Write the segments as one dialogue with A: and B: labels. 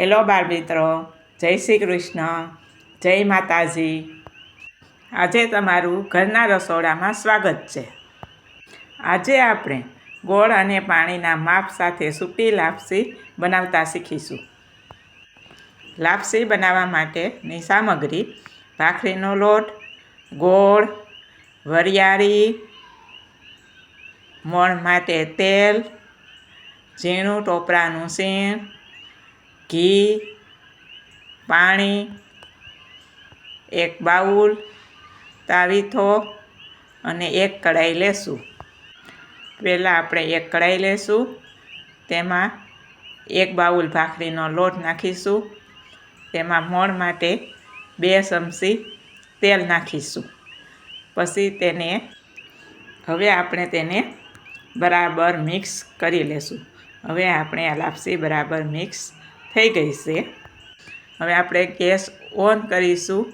A: Hello બાળ મિત્રો, જય શ્રી કૃષ્ણ, જય માતાજી. આજે તમારું ઘરના રસોડામાં સ્વાગત છે. આજે આપણે ગોળ અને પાણીના માપ સાથે સૂકી લાપસી બનાવતા શીખીશું. લાપસી બનાવવા માટેની સામગ્રી ભાખરીનો લોટ, ગોળ, વરિયાળી, મોણ માટે તેલ, ઝીણું ટોપરાનું સીણ ઘી, પાણી, એક બાઉલ તાવીથો અને એક કઢાઈ લેશું. પહેલાં આપણે એક કઢાઈ લેશું, તેમાં એક બાઉલ ભાખરીનો લોટ નાખીશું, તેમાં મોણ માટે બે ચમચી તેલ નાખીશું. પછી તેને હવે આપણે તેને બરાબર મિક્સ કરી લેશું. હવે આપણે આ લાપસી બરાબર મિક્સ થઈ ગઈ છે. હવે આપણે ગેસ ઓન કરીશું.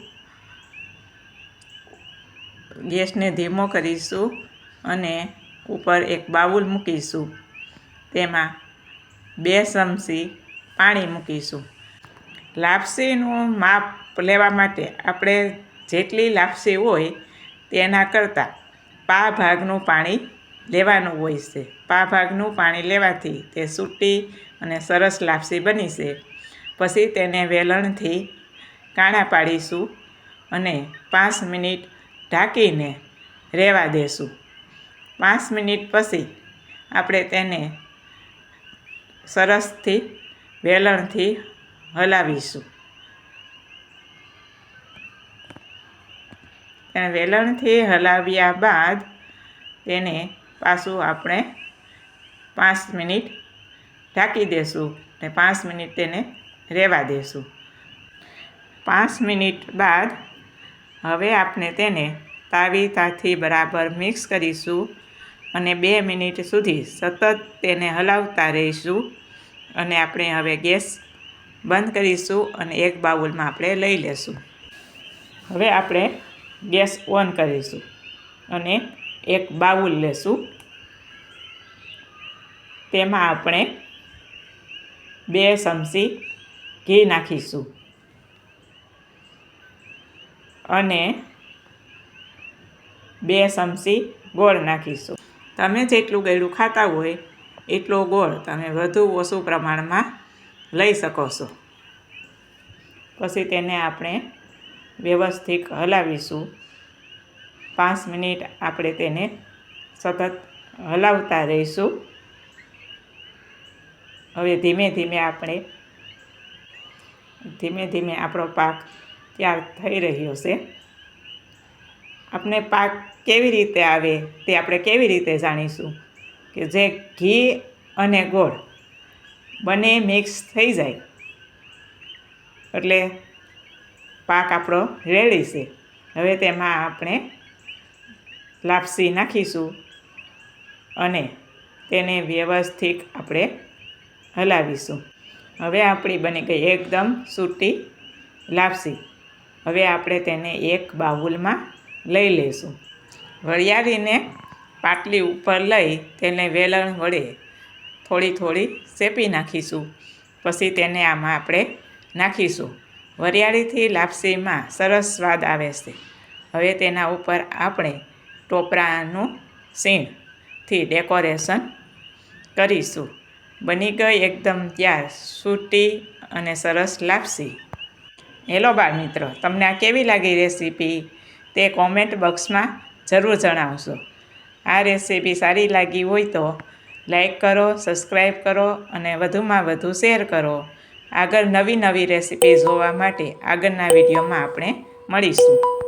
A: ગેસને ધીમો કરીશું અને ઉપર એક બાઉલ મૂકીશું. તેમાં બે ચમચી પાણી મૂકીશું. લાપસીનું માપ લેવા માટે આપણે જેટલી લાપસી હોય તેના કરતાં પા ભાગનું પાણી લેવાનું હોય છે. પા ભાગનું પાણી લેવાથી તે સૂટી અને સરસ લાપસી બનીશે પછી તેને વેલણથી કાણા પાડીશું અને પાંચ મિનિટ ઢાંકીને રહેવા દેશું. પાંચ મિનિટ પછી આપણે તેને સરસથી વેલણથી હલાવીશું. તેને વેલણથી હલાવ્યા બાદ તેને પાછું આપણે પાંચ મિનિટ ઢાંકી દેશું ને પાંચ મિનિટ તેને રહેવા દેશું. પાંચ મિનિટ બાદ હવે આપણે તેને તાવીતાથી બરાબર મિક્સ કરીશું અને બે મિનિટ સુધી સતત તેને હલાવતા રહીશું અને આપણે હવે ગેસ બંધ કરીશું અને એક બાઉલમાં આપણે લઈ લેશું. હવે આપણે ગેસ ઓન કરીશું અને એક બાઉલ લેશું. તેમાં આપણે બે ચમચી ઘી નાખીશું. અને બે ચમચી ગોળ નાખીશું. તમે જેટલું ગળ્યું ખાતા હોય, એટલો ગોળ તમે વધુ ઓછું પ્રમાણમાં લઈ શકો છો. પછી તેને આપણે વ્યવસ્થિત હલાવીશું. પાંચ મિનિટ આપણે તેને સતત હલાવતા રહીશું. હવે ધીમે ધીમે આપણે, ધીમે ધીમે આપણો પાક તૈયાર થઈ રહ્યો છે. આપણે પાક કેવી રીતે આવે તે આપણે કેવી રીતે જાણીશું કે જે ઘી અને ગોળ બંને મિક્સ થઈ જાય એટલે પાક આપણો રેડી છે. હવે તેમાં આપણે લાપસી નાખીશું અને તેને વ્યવસ્થિત આપણે હલાવીશું. હવે આપણી બની ગઈ એકદમ સૂટી લાપસી. હવે આપણે તેને એક બાઉલમાં લઈ લઈશું. વરિયાળીને પાટલી ઉપર લઈ તેને વેલણ વડે થોડી થોડી શેપી નાખીશું. પછી તેને આમાં આપણે નાખીશું. વરિયાળીથી લાપસીમાં સરસ સ્વાદ આવે છે. હવે તેના ઉપર આપણે ટોપરાનું સીણથી ડેકોરેશન કરીશું. બની ગઈ એકદમ ત્યાર સૂટી અને સરસ લાપસી. હેલો બાળ મિત્રો તમને આ કેવી લાગી રેસીપી તે કોમેન્ટ બોક્સમાં જરૂર જણાવશો. આ રેસીપી સારી લાગી હોય તો લાઈક કરો, સબસ્ક્રાઈબ કરો અને વધુમાં વધુ શેર કરો. આગળ નવી નવી રેસીપી જોવા માટે આગળના વિડીયોમાં આપણે મળીશું.